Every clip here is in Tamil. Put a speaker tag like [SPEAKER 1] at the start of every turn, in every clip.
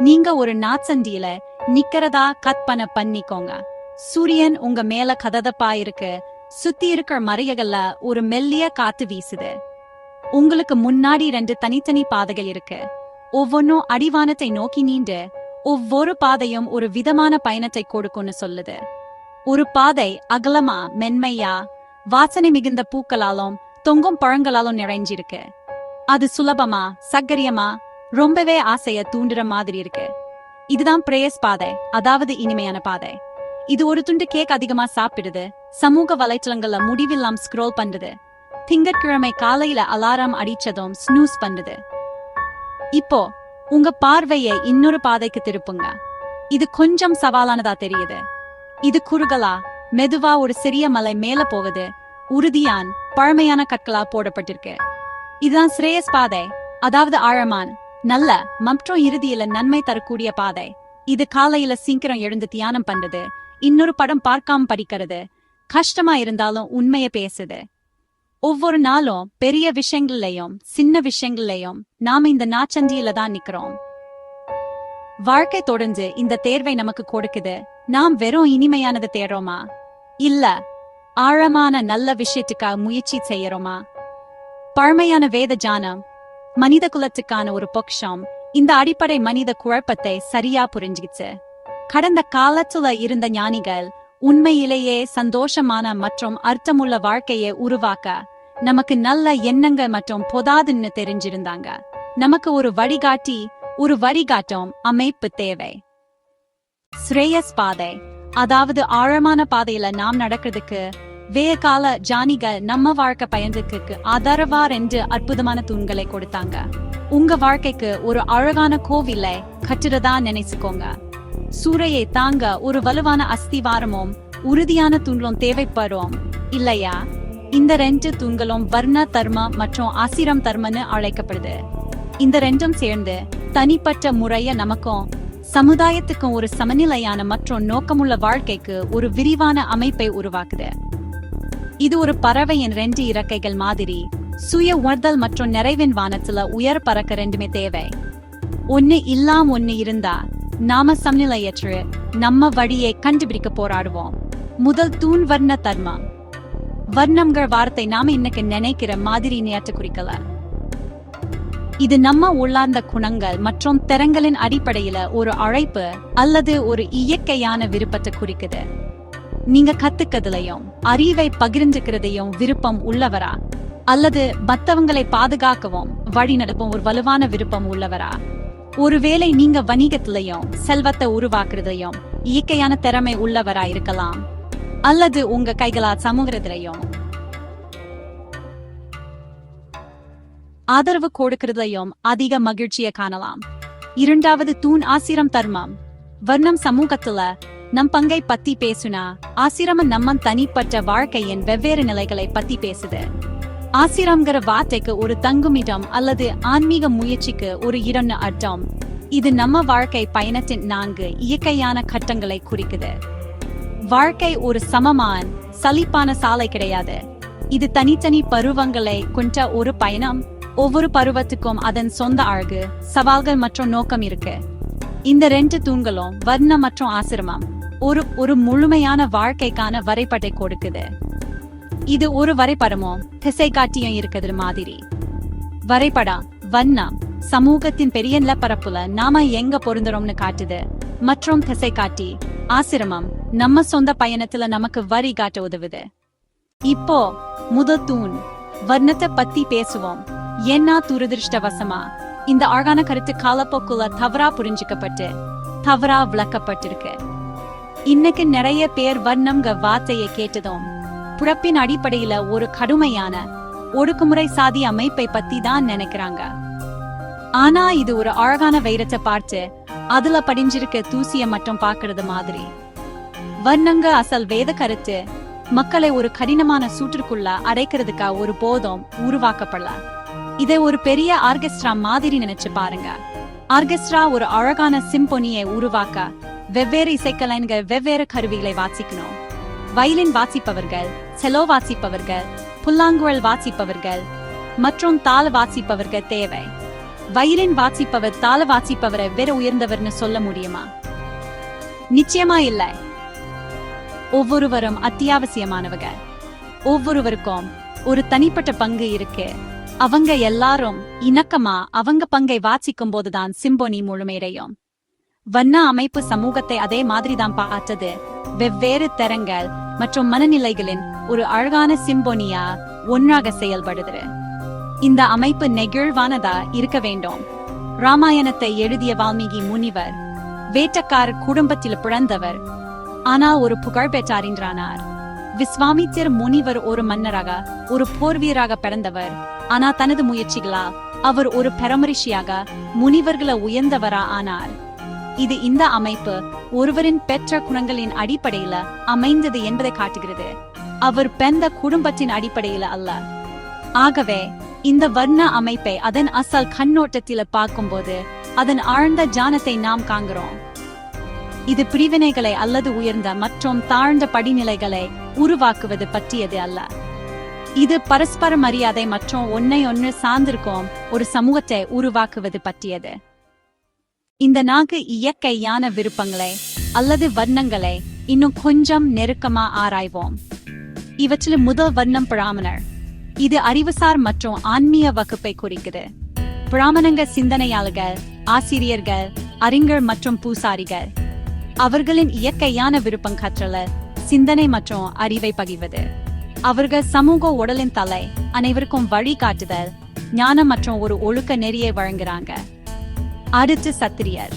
[SPEAKER 1] நீங்க ஒரு நாச்சந்தியில நிக்கிறதா கற்பனை பண்ணிக்கோங்க. சூரியன் உங்க மேல கததப்பா இருக்கு. சுத்தி இருக்கிற மறையகல்ல ஒரு மெல்லிய காத்து வீசுது. உங்களுக்கு முன்னாடி ரெண்டு தனித்தனி பாதைகள் இருக்கு. ஒவ்வொன்னும் அடிவானத்தை நோக்கி நீண்டு ஒவ்வொரு பாதையும் ஒரு விதமான பயணத்தை கொடுக்கும்னு சொல்லுது. ஒரு பாதை அகலமா மென்மையா வாசனை மிகுந்த பூக்களாலும் தொங்கும் பழங்களாலும் நிறைஞ்சிருக்கு. அது சுலபமா சக்கரியமா ரொம்பவே ஆசைய தூண்டுற மாதிரி இருக்கு. இதுதான் பிரேயஸ் பாதை. அதாவது இனிமையான பாதை. இது ஒரு துண்டு கேக் அதிகமா சாப்பிடுது. சமூக வலைத்தளங்கள்ல முடிவில்லாம் ஸ்க்ரோல் பண்றது. திங்கட்கிழமை காலையில அலாரம் அடிச்சதும் ஸ்னூஸ் பண்ணுது இப்போ உங்க பார்வையை இன்னொரு பாதைக்கு திருப்புங்க. இது கொஞ்சம் சவாலானதா தெரியுது. இது குறுகலா மெதுவா ஒரு சிறிய மலை மேல போகுது. உறுதியான் பழமையான கற்களா போடப்பட்டிருக்கு. இதுதான் ஸ்ரேயஸ் பாதை. அதாவது ஆழமான். நல்ல மற்றும் இறுதியில நன்மை தரக்கூடிய பாதை. இது காலையில சீக்கிரம் எழுந்து தியானம் பண்றது. இன்னொரு படம் பார்க்காம படிக்கிறது. கஷ்டமா இருந்தாலும் உண்மைய பேசுது. ஒவ்வொரு நாளும் பெரிய விஷயங்கள்லயும் சின்ன விஷயங்கள்லயும் நாம இந்த நாச்சந்தியில தான் நிக்கிறோம். வாழ்க்கை தொடர்ந்து இந்த தேர்வை நமக்கு கொடுக்குது. நாம் வெறும் இனிமையானது தேடுறோமா? இல்ல ஆழமான நல்ல விஷயத்துக்காக முயற்சி செய்யறோமா? பழமையான வேத ஜானம் மனித குலத்துக்கான ஒரு பொக்ஷம் இந்த அடிப்படை மனித குழப்பத்தை சரியா புரிஞ்சுக்கிச்சு. கடந்த காலத்துல இருந்த ஞானிகள் உண்மையிலேயே சந்தோஷமான மற்றும் அர்த்தமுள்ள வாழ்க்கையை உருவாக்க நமக்கு நல்ல எண்ணங்கள் மற்றும் பொதாதுன்னு தெரிஞ்சிருந்தாங்க. நமக்கு ஒரு வழிகாட்டி ஒரு வழிகாட்டும் அமைப்பு தேவை. ஸ்ரேயஸ் பாதை. அதாவது ஆழமான பாதையில நாம் நடக்கிறதுக்கு வேயகால ஜானிகள் நம்ம வாழ்க்கை பயந்துக்கு ஆதரவா ரெண்டு அற்புதமான தூண்களை கொடுத்தாங்க. உங்க வாழ்க்கைக்கு ஒரு அழகான கோவிலை கட்டுறதா நினைச்சுக்கோங்க. சூறையை தாங்க ஒரு வலுவான அஸ்திவாரமும் உறுதியான தூண்களும் தேவைப்படும் இல்லையா? இந்த ரெண்டு தூண்களும் வர்ண தர்ம மற்றும் ஆசிரம் தர்மன்னு அழைக்கப்படுது. இந்த ரெண்டும் சேர்ந்து தனிப்பட்ட முறைய நமக்கும் சமுதாயத்துக்கும் ஒரு சமநிலையான மற்றும் நோக்கமுள்ள வாழ்க்கைக்கு ஒரு விரிவான அமைப்பை உருவாக்குது. இது ஒரு பறவையின் ரெண்டு இறக்கைகள் மாதிரி. சுய உணர்தல் மற்றும் நிறைவின் வானத்துல உயர் பறக்க ரெண்டுமே தேவை. ஒன்னு இல்லாம ஒன்னு இருந்தா நாம சமநிலையற்று நம்ம வழியை கண்டுபிடிக்க போராடுவோம். முதல் தூண் வர்ண தர்மம். வர்ணம்ங்கிற வார்த்தை நாம இன்னைக்கு நினைக்கிற மாதிரி நேற்று குறிக்கல? இது நம்ம உள்ளார்ந்த குணங்கள் மற்றும் திறங்களின் அடிப்படையில ஒரு அழைப்பு அல்லது ஒரு இயற்கையான விருப்பத்தை குறிக்குது. நீங்க கத்துக்கிறதுலயும் அறிவை பகிர்ந்துக்கிறதையும் விருப்பம் உள்ளவரா? அல்லது மத்தவங்களை பாதுகாக்கவும் வழி நடப்பும் ஒரு வலுவான விருப்பம் உள்ளவரா? ஒருவேளை நீங்க வணிகத்திலையும் செல்வத்தை உருவாக்குறதையும் இயற்கையான திறமை உள்ளவரா இருக்கலாம். அல்லது உங்க கைகளால் சமூகத்திலையும் ஆதரவு கொடுக்கிறதையும் அதிக மகிழ்ச்சியை காணலாம். இரண்டாவது தூண் ஆசிரம் தர்மம். வர்ணம் சமூகத்துல நம் பங்கை பத்தி பேசுனா ஆசிரமம் நம்ம தனிப்பட்ட வாழ்க்கையின் வெவ்வேறு நிலைகளை பத்தி பேசுது. ஆசிரம்ங்கிற வார்த்தைக்கு ஒரு தங்குமிடம் அல்லது ஆன்மீக முயற்சிக்கு ஒரு இடம்னு அர்த்தம். இது நம்ம வாழ்க்கை பயணத்தின் நான்கு இயற்கையான கட்டங்களை குறிக்குது. வாழ்க்கை ஒரு சமமான சலிப்பான சாலை கிடையாது. இது தனித்தனி பருவங்களை கொண்ட ஒரு பயணம். ஒவ்வொரு பருவத்துக்கும் அதன் சொந்த அழகு சவால்கள் மற்றும் நோக்கம் இருக்கு. இந்த ரெண்டு தூண்களும் வர்ணம் மற்றும் ஆசிரமம். ஒரு ஒரு முழுமையான வாழ்க்கைக்கான வரைபடத்தை கொடுக்குது. இது ஒரு வரைபடமோ? திசை காட்டியும் இருக்குது மாதிரி. வரைபடம் வண்ணம் சமூகத்தின் பெரிய நிலப்பரப்புல நாம எங்க பொருந்துறோம்னு காட்டுது. மற்றும் திசை காட்டி ஆசிரமம் நம்ம சொந்த பயணத்துல நமக்கு வரி காட்ட உதவுது. இப்போ முதல் தூண் வர்ணத்தை பத்தி பேசுவோம். என்ன துரதிருஷ்டவசமா? இந்த அழகான கருத்து காலப்போக்குல தவறா புரிஞ்சுக்கப்பட்டு தவறா விளக்கப்பட்டிருக்கு. இன்னைக்கு நிறைய பேர் வர்ணம்ங்க வார்த்தையை கேட்டதும் பிறப்பின் அடிப்படையில ஒரு கடுமையான ஒடுக்குமுறை சாதி அமைப்பை பத்தி தான் நினைக்கிறாங்க. ஆனா இது ஒரு அழகான வைரத்தை பார்த்து அதுல படிஞ்சிருக்க தூசிய மட்டும் பார்க்கறது மாதிரி. வர்ணங்க அசல் வேத கருத்து மக்களை ஒரு கடினமான சூற்றுக்குள்ள அடைக்கிறதுக்கா ஒரு போதம் உருவாக்கப்படல. இதை ஒரு பெரிய ஆர்கெஸ்ட்ரா மாதிரி நினைச்சு பாருங்க. ஆர்கெஸ்ட்ரா ஒரு அழகான சிம்பொனியை உருவாக்க வெவ்வேறு இசைக்கலைஞர்கள் வெவ்வேறு கருவிகளை வாசிக்கணும். வயலின் வாசிப்பவர்கள் செலோ வாசிப்பவர்கள் புல்லாங்குழல் வாசிப்பவர்கள் மற்றும் தாள வாசிப்பவர்கள் தேவை. வயலின் வாசிப்பவர் தாள வாசிப்பவரை வேற உயர்ந்தவர்னு சொல்ல முடியுமா? நிச்சயமா இல்லை. ஒவ்வொருவரும் அத்தியாவசியமானவங்க. ஒவ்வொருவருக்கும் ஒரு தனிப்பட்ட பங்கு இருக்கு. அவங்க எல்லாரும் இணக்கமா அவங்க பங்கை வாசிக்கும் போதுதான் சிம்போனி முழுமையடையும். வண்ண அமைப்பு சமூகத்தை அதே மாதிரிதான் பார்த்தது. வெவ்வேறு தரங்கள் மற்றும் மனநிலைகளின் ஒரு அழகான சிம்போனியா ஒன்றாக செயல்படுது இந்த அமைப்பு நெகிழ்வானதா இருக்க வேண்டும். ராமாயணத்தை எழுதிய வால்மீகி முனிவர் வேட்டக்கார குடும்பத்தில் பிறந்தவர் ஆனால் ஒரு புகழ்பெற்ற என்றானார். விஸ்வாமித்திர முனிவர் ஒரு மன்னராக ஒரு போர்வீராக பிறந்தவர். ஆனா தனது முயற்சிகளா அவர் ஒரு பெரமரிஷியாக முனிவர்களை உயர்ந்தவரா ஆனார். இது இந்த அமைப்பு ஒருவரின் பெற்ற குணங்களின் அடிப்படையில அமைந்தது என்பதை காட்டுகிறது. அவர் பெந்த குடும்பத்தின் அடிப்படையில அல்ல. ஆகவே இந்த வர்ண அமைப்பை அதன் அசல் கண்ணோட்டத்தில பார்க்கும்போது அதன் ஆழ்ந்த ஜானத்தை நாம் காண்கிறோம். இது பிரிவினைகளை அல்லது உயர்ந்த மற்றும் தாழ்ந்த படிநிலைகளை உருவாக்குவது பற்றியது அல்ல. இது பரஸ்பர மரியாதை மற்றும் ஒன்னை ஒன்று சார்ந்திருக்கும் ஒரு சமூகத்தை உருவாக்குவது பற்றியது. இந்த நான்கு இயற்கையான விருப்பங்களை அல்லது வர்ணங்களை இன்னும் கொஞ்சம் நெருக்கமா ஆராய்வோம். இவற்றில் முதல் வர்ணம் பிராமணர். இது அறிவுசார் மற்றும் ஆன்மீக வகுப்பை குறிக்குது. பிராமணங்க சிந்தனையாளர்கள் ஆசிரியர்கள் அறிஞர் மற்றும் பூசாரிகள். அவர்களின் இயற்கையான விருப்பம் கற்றல சிந்தனை மற்றும் அறிவை பகிர்வது. அவர்கள் சமூக உடலின் தலை அனைவருக்கும் வழிகாட்டுதல் ஞானம் மற்றும் ஒரு ஒழுக்க நெறியை வழங்குறாங்க. அடுத்து சத்திரியர்.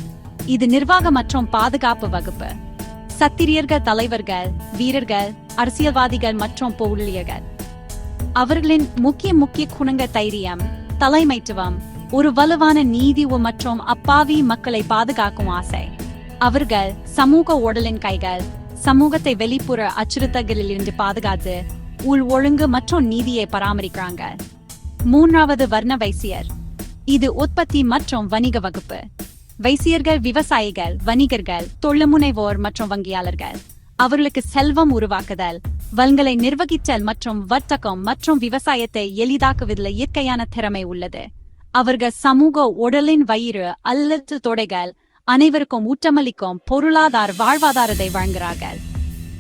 [SPEAKER 1] இது நிர்வாக மற்றும் பாதுகாப்பு வகுப்பு. சத்திரியர்கள் தலைவர்கள் வீரர்கள் அரசியல்வாதிகள் மற்றும் பொருளியர்கள் அவர்களின் முக்கிய முக்கிய குணங்க தைரியம் தலைமைத்துவம் ஒரு வலுவான நீதி மற்றும் அப்பாவி மக்களை பாதுகாக்கும் ஆசை. அவர்கள் சமூக உடலின் கைகள் சமூகத்தை வெளிப்புற அச்சுறுத்தல்களில் இருந்து பாதுகாத்து உள் ஒழுங்கு மற்றும் நீதியை பராமரிக்கிறாங்க. மூன்றாவது வர்ண வைசியர். இது உற்பத்தி மற்றும் வணிக வகுப்பு. வைசியர்கள் விவசாயிகள் வணிகர்கள் தொழில்முனைவோர் மற்றும் வங்கியாளர்கள். அவர்களுக்கு செல்வம் உருவாக்குதல் வளங்களை நிர்வகித்தல் மற்றும் வர்த்தகம் மற்றும் விவசாயத்தை எளிதாக்குவதில் இயற்கையான திறமை உள்ளது. அவர்கள் சமூக உடலின் வயிறு அல்லது தொடைகள் அனைவருக்கும் ஊட்டமளிக்கும் பொருளாதார வாழ்வாதாரத்தை வழங்குகிறார்கள்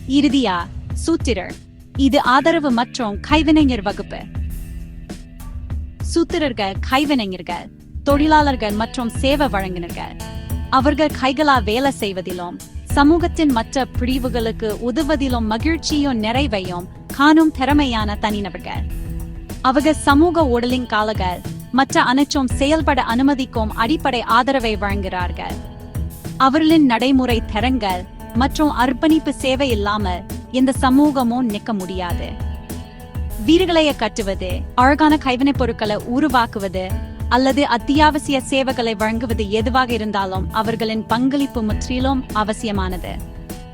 [SPEAKER 1] இறுதியா சூத்திரர். இது ஆதரவு மற்றும் கைவினைஞர் வகுப்பு. சூத்திரர்கள் கைவினைஞர்கள் தொழிலாளர்கள் மற்றும் சேவை வழங்கினர்கள். அவர்கள் கைகளா வேலை செய்வதிலும் சமூகத்தின் மற்ற பிரிவுகளுக்கு உதவுவதிலும் மகிழ்ச்சியும் நிறைவையும் காணும் திறமையான தனிநபர்கள். அவர்கள் சமூக உடலின் காலங்கள் மற்ற அனைத்தும் செயல்பட அனுமதிக்கும் அடிப்படை ஆதரவை வழங்குகிறார்கள். அவர்களின் நடைமுறை திறங்கள் மற்றும் அர்ப்பணிப்பு சேவை இல்லாமல் இந்த சமூகமும் நிற்க முடியாது. வீடுகளைய கட்டுவது அழகான கைவினைப் பொருட்களை உருவாக்குவது அல்லது அத்தியாவசிய சேவைகளை வழங்குவது எதுவாக இருந்தாலும் அவர்களின் பங்களிப்பு முற்றிலும் அவசியமானது.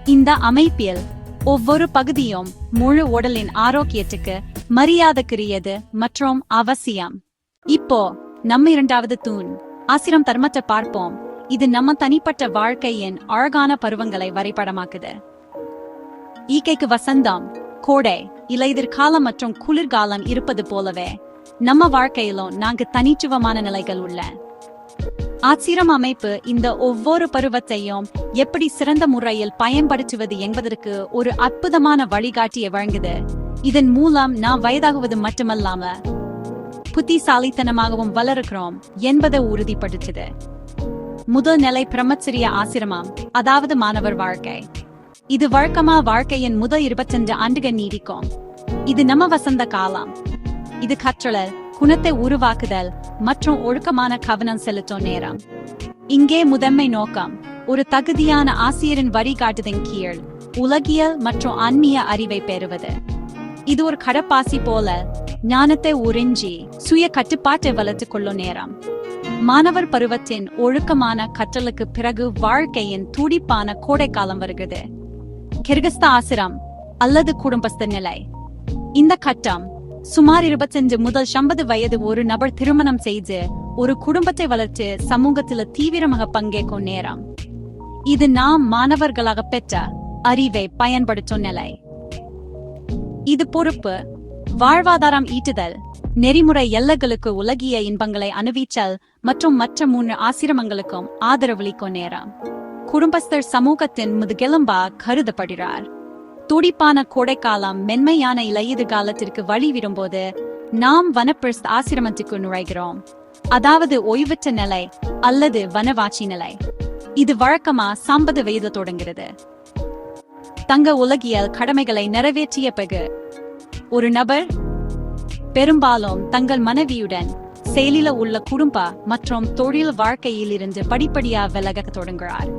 [SPEAKER 1] இந்த அமைப்பில் ஒவ்வொரு பகுதியும் முழு உடலின் ஆரோக்கியத்துக்கு மரியாதைக்குரியது மற்றும் அவசியம். இப்போ நம்ம இரண்டாவது தூண். ஆசிரம் தர்மத்தை பார்ப்போம். இது நம்ம தனிப்பட்ட வாழ்க்கையின் அழகான பருவங்களை வரைபடமாக்குது. ஈகைக்கு வசந்தம் கோடை இலைதிர்காலம் மற்றும் குளிர்காலம் இருப்பது போலவே நம்ம வாழ்க்கையிலும் நாங்க தனிச்சுவமான நிலைகள் உள்ள. ஆச்சிரம் அமைப்பு இந்த ஒவ்வொரு பருவத்தையும் எப்படி சிறந்த முறையில் பயன்படுத்துவது என்பதற்கு ஒரு அற்புதமான வழிகாட்டியை வழங்குது. இதன் மூலம் நான் வயதாகுவது மட்டுமல்லாம புத்திசாலித்தனமாகவும் வளர்க்கிறோம் என்பதை உறுதிப்படுத்துது. முதல் நிலை பிரம்மச்சரிய ஆசிரமம் அதாவது மாணவர் வாழ்க்கை. இது வழக்கமா வாழ்க்கையின் முதல் இருபத்தஞ்சு ஆண்டுகள் நீடிக்கும். இது நம்ம வசந்த காலம். இது கற்றலல் குணத்தை உருவாக்குதல் மற்றும் ஒழுக்கமான கவனம் செலுத்தும் நேரம். இங்கே முதன்மை நோக்கம் ஒரு தகுதியான ஆசிரியரின் வழிகாட்டுதன் கீழ் உலகியல் மற்றும் ஆன்மீக அறிவை பெறுவது. இது ஒரு கடப்பாசி போல ஞானத்தை உறிஞ்சி சுய கட்டுப்பாட்டை வளர்த்துக் கொள்ளும் நேரம். மாணவர் பருவத்தின் ஒழுக்கமான கற்றலுக்கு பிறகு வாழ்க்கையின் துடிப்பான கோடைக்காலம் வருகிறது. கிர்கிஸ்த ஆசிரம் அல்லது குடும்பஸ்த நிலை. இந்த கட்டம் சுமார் இருபத்தஞ்சு முதல் ஐம்பது வயது ஒரு நபர் திருமணம் செய்து ஒரு குடும்பத்தை வளர்த்து சமூகத்தில் தீவிரமாக பங்கேற்கும் நேரம். இது நாம் மாணவர்களாக பெற்ற அறிவை பயன்படுத்தும் நிலை. இது பொறுப்பு வாழ்வாதாரம் ஈட்டுதல் நெறிமுறை எல்லைகளுக்கு உலகிய இன்பங்களை அனுபவிச்சல் மற்றும் மற்ற மூன்று ஆசிரமங்களுக்கும் ஆதரவளிக்கும் நேரம். குடும்பஸ்தர் சமூகத்தின் முதுகெலும்பா கருதப்படுகிறார். துடிப்பான கோடைக்காலம் மென்மையான இலையுது காலத்திற்கு வழிவிடும்போது நாம் வனப்பிரஸ்த் ஆசிரமத்துக்கு நுழைகிறோம். அதாவது ஓய்வற்ற நிலை அல்லது வனவாட்சி நிலை. இது வழக்கமா சம்பது வயது தொடங்குகிறது. தங்க உலகியல் கடமைகளை நிறைவேற்றிய பிறகு ஒரு நபர் பெரும்பாலும் தங்கள் மனைவியுடன் செயலில உள்ள குடும்ப மற்றும் தொழில் வாழ்க்கையில் இருந்து படிப்படியா விலக தொடங்குகிறார்.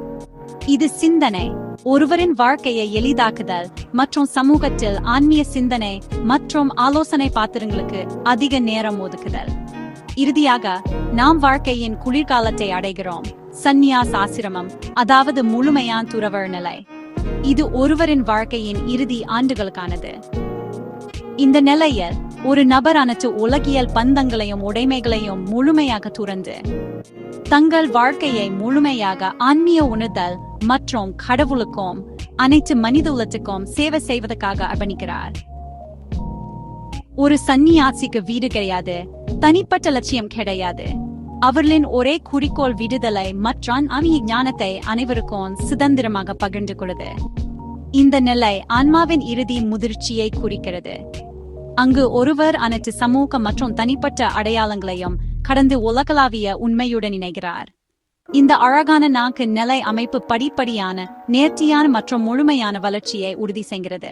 [SPEAKER 1] இது சிந்தனை ஒருவரின் வாழ்க்கையை எளிதாக்குதல் மற்றும் சமூகத்தில் ஆன்மீக சிந்தனை மற்றும் ஆலோசனை பாத்திரங்களுக்கு அதிக நேரம் ஒதுக்குதல். இறுதியாக நாம் வாழ்க்கையின் குளிர்காலத்தை அடைகிறோம். சந்நியாஸ் ஆசிரமம் அதாவது முழுமையான் துறவர் நிலை. இது ஒருவரின் வாழ்க்கையின் இறுதி ஆண்டுகளுக்கானது. இந்த நிலையில் ஒரு நபர் அனைத்து உலகியல் பந்தங்களையும் உடைமைகளையும் முழுமையாக துறந்து தங்கள் வாழ்க்கையை முழுமையாக ஆன்மீக உணர்தல் மற்றும் கடவுளுக்கும் அனைத்து மனித உலகத்துக்கும் சேவை செய்வதற்காக அர்ப்பணிக்கிறார். ஒரு சன்னியாசிக்கு வீடு கிடையாது தனிப்பட்ட லட்சியம் கிடையாது. அவர்களின் ஒரே குறிக்கோள் விடுதலை மற்றும் ஆன்மீக ஞானத்தை அனைவருக்கும் சுதந்திரமாக பகிர்ந்து கொள்ளுது இந்த நிலை ஆன்மாவின் இறுதி முதிர்ச்சியை குறிக்கிறது. அங்கு ஒருவர் அனைத்து சமூக மற்றும் தனிப்பட்ட அடையாளங்களையும் கடந்து உலகளாவிய உண்மையுடன் இணைகிறார். இந்த அழகான நாக்கு நிலை அமைப்பு படிப்படியான நேர்த்தியான மற்றும் முழுமையான வளர்ச்சியை உறுதி செய்கிறது.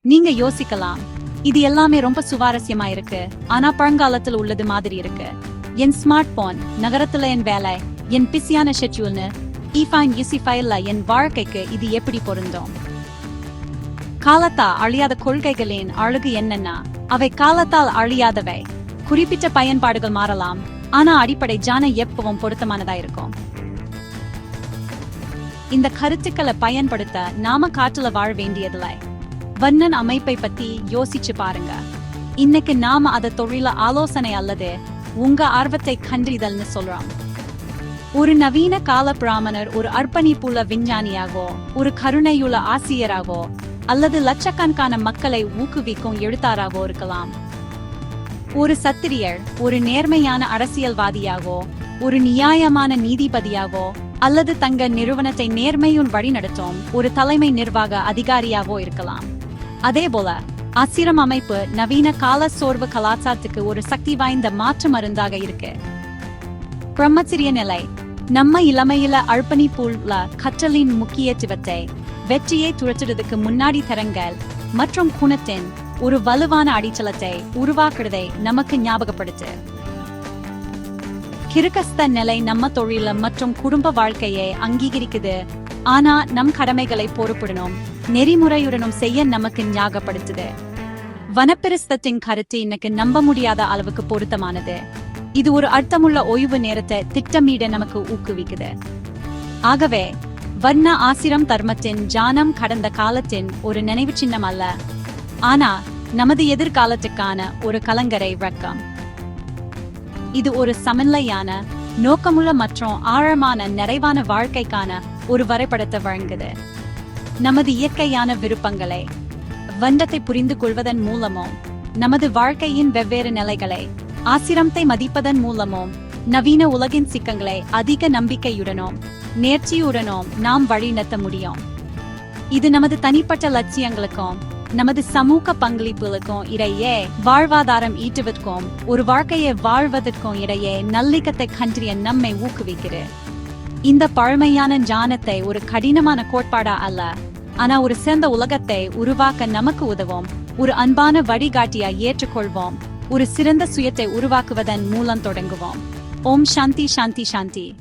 [SPEAKER 1] நீங்க யோசிக்கலாம் இது எல்லாமே ரொம்ப சுவாரஸ்யமா இருக்கு. ஆனா பழங்காலத்தில் உள்ளது மாதிரி இருக்கு. என் ஸ்மார்ட் போன் நகரத்துல என் வேலை என் பிஸியான ஷெட்யூல்னு இஃபைன் யூசிஃபைல என் வாழ்க்கைக்கு இது எப்படி பொருந்தும்? காலத்தா அழியாத கொள்கைகளின் அழகு என்னன்னா அவை காலத்தால் அழியாதவை. குறிப்பிட்ட பயன்பாடுகள் மாறலாம். ஆனா அடிப்படை ஜான எப்பவும் பொருத்தமானதா இருக்கும். இந்த கருத்துக்களை பயன்படுத்த நாம காட்டுல வாழ வேண்டியதில்லை. வண்ணன் அமைப்பை பத்தி யோசிச்சு பாருங்க. இன்னைக்கு நாம அத தொழில ஆலோசனை அல்லது உங்க ஆர்வத்தை கன்றிதல்னு சொல்றோம். ஒரு நவீன கால பிராமணர் ஒரு அர்ப்பணிப்புள்ள விஞ்ஞானியாகவோ ஒரு கருணையுள்ள ஆசிரியராகவோ அல்லது லட்சக்கணக்கான மக்களை ஊக்குவிக்கும் எழுத்தாராகவோ இருக்கலாம். ஒரு சத்திரியர் ஒரு நேர்மையான அரசியல்வாதியாகவோ ஒரு நியாயமான நீதிபதியாகவோ அல்லது தங்க நிறுவனத்தை நேர்மையுன் வழிநடத்தும் ஒரு தலைமை நிர்வாக அதிகாரியாகவோ இருக்கலாம். அதே போல ஆசிரம் அமைப்பு நவீன கால சோர்வு கலாச்சாரத்துக்கு ஒரு சக்தி வாய்ந்த மாற்று மருந்தாக இருக்கு. பிரம்மச்சரிய நிலை நம்ம இளமையில அர்ப்பணிப்புள்ள கற்றலின் முக்கியத்துவத்தை வெற்றியை துரத்துறதுக்கு முன்னாடி தரங்கள் மற்றும் குணத்தின் ஒரு வலுவான அடித்தளத்தை உருவாக்குறதை நமக்கு ஞாபகப்படுத்து. கிருக்கஸ்த நிலை நம்ம தொழில மற்றும் குடும்ப வாழ்க்கையை அங்கீகரிக்குது. ஆனா நம் கடமைகளை பொறுப்பிடணும் நெறிமுறையுடனும் செய்ய நமக்கு ஞாபகப்படுத்துது. வனப்பிரஸ்தத்தின் கருத்து இன்னைக்கு நம்ப முடியாத அளவுக்கு பொருத்தமானது. இது ஒரு அர்த்தமுள்ள ஓய்வு நேரத்தை திட்டமிட நமக்கு ஊக்குவிக்குது. ஆகவே வர்ண ஆசிரம் தர்மத்தின் ஜானம் கடந்த காலத்தின் ஒரு நினைவு சின்னம் அல்ல. ஆனா நமது எதிர்காலத்துக்கான ஒரு கலங்கரை வழக்கம் இது ஒரு சமநிலையான நோக்கமுள்ள மற்றும் ஆழமான நிறைவான வாழ்க்கைக்கான ஒரு வரைபடத்தை வழங்குது. நமது இயற்கையான விருப்பங்களை வண்டத்தை புரிந்து கொள்வதன் மூலமும் நமது வாழ்க்கையின் வெவ்வேறு நிலைகளை ஆசிரமத்தை மதிப்பதன் மூலமும் நவீன உலகின் சிக்கங்களை அதிக நம்பிக்கையுடனும் நேர்ச்சியுடனும் நாம் வழிநடத்த முடியும். இது நமது தனிப்பட்ட லட்சியங்களுக்கும் நமது சமூக பங்களிப்புகளுக்கும் இடையே வாழ்வாதாரம் ஈட்டுவதற்கும் ஒரு வாழ்க்கையை வாழ்வதற்கும் இடையே நல்லிக்கத்தை கன்றிய நம்மை ஊக்குவிக்கிறது. இந்த பழமையான ஞானத்தை ஒரு கடினமான கோட்பாடா அல்ல ஆனா ஒரு சிறந்த உலகத்தை உருவாக்க நமக்கு உதவும் ஒரு அன்பான வழிகாட்டியா ஏற்றுக்கொள்வோம் ஒரு சிறந்த சுயத்தை உருவாக்குவதன் மூலம் தொடங்குவோம். ஓம் சாந்தி சாந்தி சாந்தி.